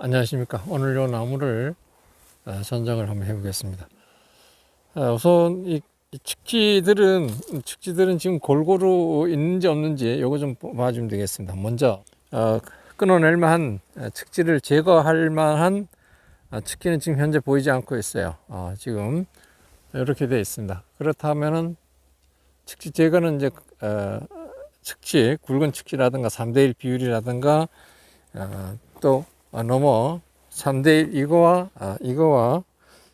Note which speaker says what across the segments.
Speaker 1: 안녕하십니까. 오늘 요 나무를 어, 선정을 한번 해보겠습니다. 어, 우선 이, 이 측지들은 측지들은 지금 골고루 있는지 없는지 요거 좀 봐주면 되겠습니다. 먼저 어, 끊어낼 만한 어, 측지를 제거할 만한 어, 측지는 지금 현재 보이지 않고 있어요. 어, 지금 이렇게 되어 있습니다. 그렇다면은 측지 제거는 이제 어, 측지 굵은 측지라든가 3대1 비율이라든가 어, 또 어, 넘어 3대1 이거와 아, 이거와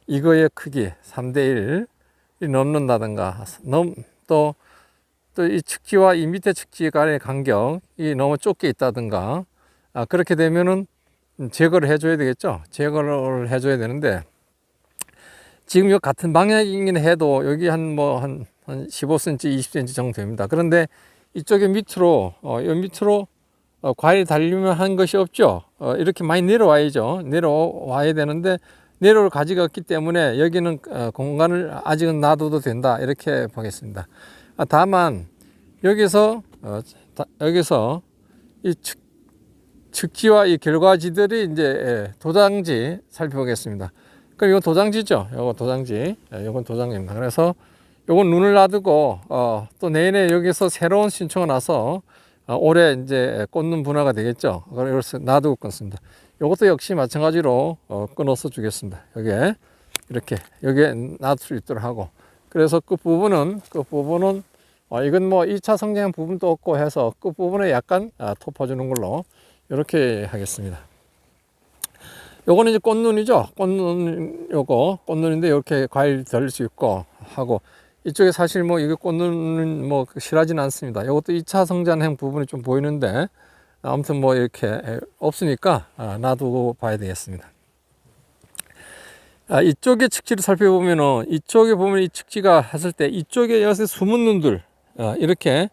Speaker 1: 이거의 크기 3대1이 넘는다든가 넘또 또 이 측지와 이 밑에 측지 간의 간격이 너무 좁게 있다든가 아, 그렇게 되면은 제거를 해줘야 되겠죠. 제거를 해줘야 되는데 지금 요 같은 방향이긴 해도 여기 한 뭐한한 15cm, 20cm 정도 됩니다. 그런데 이쪽에 밑으로 어, 요 밑으로 어, 과일 달리면 한 것이 없죠. 어, 이렇게 많이 내려와야죠. 내려와야 되는데 내려올 가지가 없기 때문에 여기는 어, 공간을 아직은 놔둬도 된다. 이렇게 보겠습니다. 아, 다만 여기서 어, 다, 여기서 이 측, 측지와 이 결과지들이 이제 예, 도장지 살펴보겠습니다. 그럼 이건 도장지죠. 이거 도장지. 예, 이건 도장지입니다. 그래서 요건 눈을 놔두고 어, 또 내년에 여기서 새로운 신청을 나서 어, 올해 이제 꽂는 분화가 되겠죠. 그래서 놔두고 끊습니다. 이것도 역시 마찬가지로 어, 끊어서 주겠습니다. 여기에 이렇게 여기에 놔둘 수 있도록 하고 그래서 끝 부분은 끝 부분은 어, 이건 뭐 2차 성장 부분도 없고 해서 끝 부분에 약간 아, 토퍼주는 걸로 이렇게 하겠습니다. 요거는 이제 꽃눈이죠. 꽃눈 요거 꽃눈인데 이렇게 과일 덜 수 있고 하고 이쪽에 사실 뭐 이게 꽃눈은 뭐 실하진 않습니다. 이것도 2차 성장형 부분이 좀 보이는데 아무튼 뭐 이렇게 없으니까 아, 놔두고 봐야 되겠습니다. 아, 이쪽에 측지를 살펴보면은 이쪽에 보면 이 측지가 했을 때 이쪽에 여기서 숨은 눈들 아, 이렇게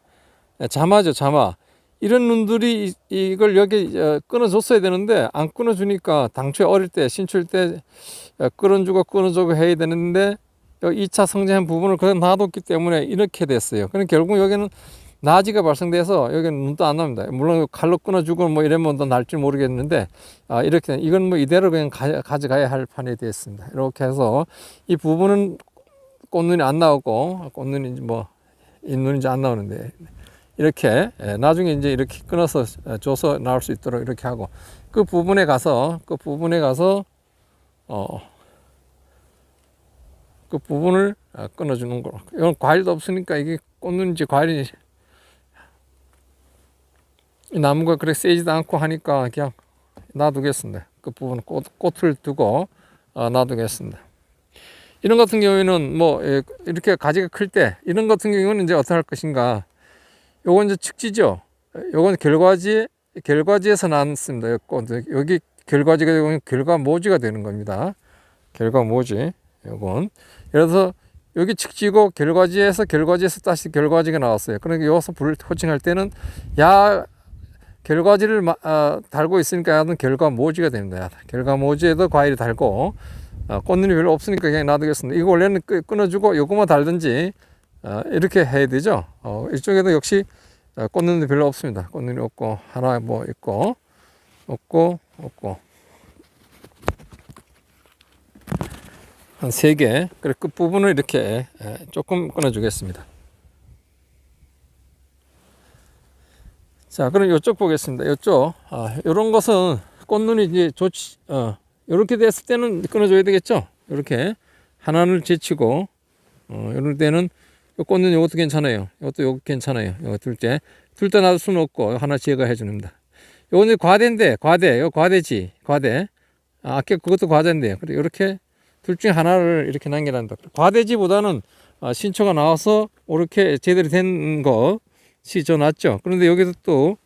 Speaker 1: 자마죠 자마 이런 눈들이 이- 이걸 여기 어, 끊어줬어야 되는데 안 끊어주니까 당초에 어릴 때 신출 때 어, 끊어주고 끊어주고 해야 되는데 여기 2차 성장한 부분을 그냥 놔뒀기 때문에 이렇게 됐어요. 그럼 결국 여기는 나지가 발생돼서 여기는 눈도 안 납니다. 물론 칼로 끊어주고 뭐 이러면 더 날지 모르겠는데 아, 이렇게 이건 뭐 이대로 그냥 가, 가져가야 할 판이 되었습니다. 이렇게 해서 이 부분은 꽃눈이 안 나오고 꽃눈이 뭐 잇눈인지 안 나오는데 이렇게 예, 나중에 이제 이렇게 끊어서 어, 줘서 나올 수 있도록 이렇게 하고 그 부분에 가서 그 부분에 가서 어. 그 부분을 아, 끊어주는 거로. 이건 과일도 없으니까 이게 꽃눈인지 과일인지 이 나무가 그렇게 세지도 않고 하니까 그냥 놔두겠습니다. 그 부분 꽃, 꽃을 두고 어, 놔두겠습니다. 이런 같은 경우에는 뭐 예, 이렇게 가지가 클 때 이런 같은 경우는 이제 어떻게 할 것인가? 요건 이제 측지죠. 요건 결과지 결과지에서 꽃. 여기 결과지가 결과 모지가 되는 겁니다. 결과 모지. 요건 들어서 여기 측지고 결과지에서 결과지에서 다시 결과지가 나왔어요. 그러니까 여기서 불을 호칭할 때는 야 결과지를 마- 아, 달고 있으니까 야는 결과 모지가 됩니다. 결과 모지에도 과일이 달고 아, 꽃눈이 별로 없으니까 그냥 놔두겠습니다. 이거 원래는 끄- 끊어주고 요거만 달든지 아, 이렇게 해야 되죠. 어, 이쪽에도 역시 아, 꽃눈이 별로 없습니다. 꽃눈이 없고 하나 뭐 있고 없고 없고 한세 개. 그래 끝 부분을 이렇게 에, 조금 끊어주겠습니다. 자, 그럼 이쪽 보겠습니다. 이쪽. 아, 이런 것은 꽃눈이 이제 좋지. 어, 이렇게 됐을 때는 끊어줘야 되겠죠. 이렇게 하나를 제치고 어, 이럴 때는 요 꽃눈 이것도 괜찮아요. 이것도 요거 괜찮아요. 이거 둘 때. 둘때 놔둘 수는 없고 하나 제거해 줍니다. 요거는 과대인데 과대. 요 과대지. 과대. 아, 아까 그것도 과대인데요. 그래 이렇게 둘 중에 하나를 이렇게 남겨란다. 과대지보다는 아, 신초가 나와서 이렇게 제대로 된 것이 더 낫죠. 그런데 여기도 또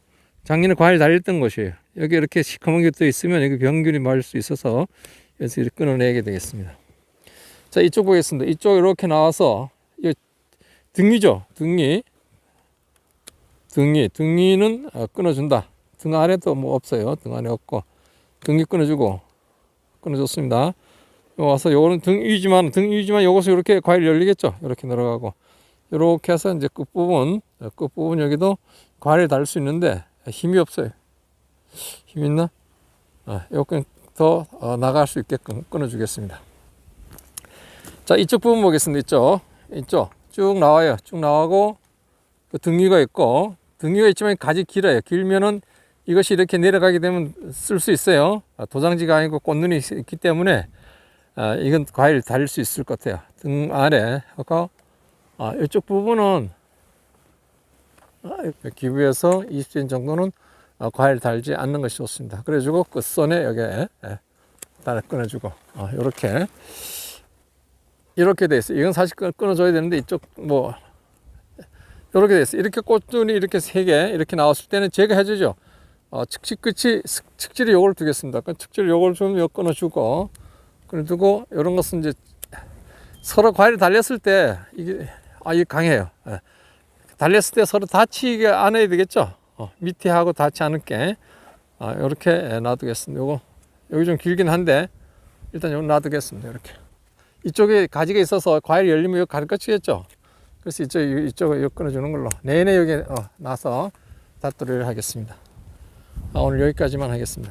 Speaker 1: 작년에 과일 달렸던 것이에요. 여기 이렇게 시커먼 게 또 있으면 여기 병균이 맞을 수 있어서 여기서 이렇게 끊어내게 되겠습니다. 자, 이쪽 보겠습니다. 이쪽 이렇게 나와서 이 등이죠. 등이. 등이. 등이는 아, 끊어준다. 등 안에도 뭐 없어요. 등 안에 없고. 등이 끊어주고. 끊어줬습니다. 와서 요거는 등 위지만 등 위지만 요것을 이렇게 과일 열리겠죠 이렇게 늘어가고 이렇게 해서 이제 끝부분 끝부분 여기도 과일 달수 있는데 힘이 없어요 힘 있나 아 요건 더 어, 나갈 수 있게끔 끊어 주겠습니다. 자, 이쪽 부분 보겠습니다. 이쪽, 이쪽 쭉 나와요. 쭉 나가고 그 등위가 있고 등위가 있지만 가지 길어요. 길면은 이것이 이렇게 내려가게 되면 쓸 수 있어요. 아, 도장지가 아니고 꽃눈이 있기 때문에 아, 이건 과일 달릴 수 있을 것 같아요. 등 아래 아까 아, 이쪽 부분은 아, 기부에서 20cm 정도는 어, 과일 달지 않는 것이 좋습니다. 그래가지고 끝선에 여기에 예, 따라 끊어주고 어, 이렇게 이렇게 돼 있어요. 이건 사실 끊- 끊어줘야 되는데 이쪽 뭐 이렇게 돼 있어요. 이렇게 꽃눈이 이렇게 세 개 이렇게 나왔을 때는 제가 해주죠. 어, 측지 끝이 측지를 요걸 두겠습니다. 그 측지를 요걸 좀요 끊어주고 끊어두고 이런 것은 이제 서로 과일을 달렸을 때 이게 아 이게 강해요. 예. 달렸을 때 서로 다치게 안 해야 되겠죠. 어, 밑에 하고 닿지 않을게 아, 이렇게 놔두겠습니다. 요거 여기 좀 길긴 한데 일단 요거 놔두겠습니다. 이렇게 이쪽에 가지가 있어서 과일 열리면 여기 가득 꽂히겠죠. 그래서 이쪽 이쪽을 요 끊어주는 걸로 내내 여기 어, 놔서 닷도리를 하겠습니다. 아, 오늘 여기까지만 하겠습니다.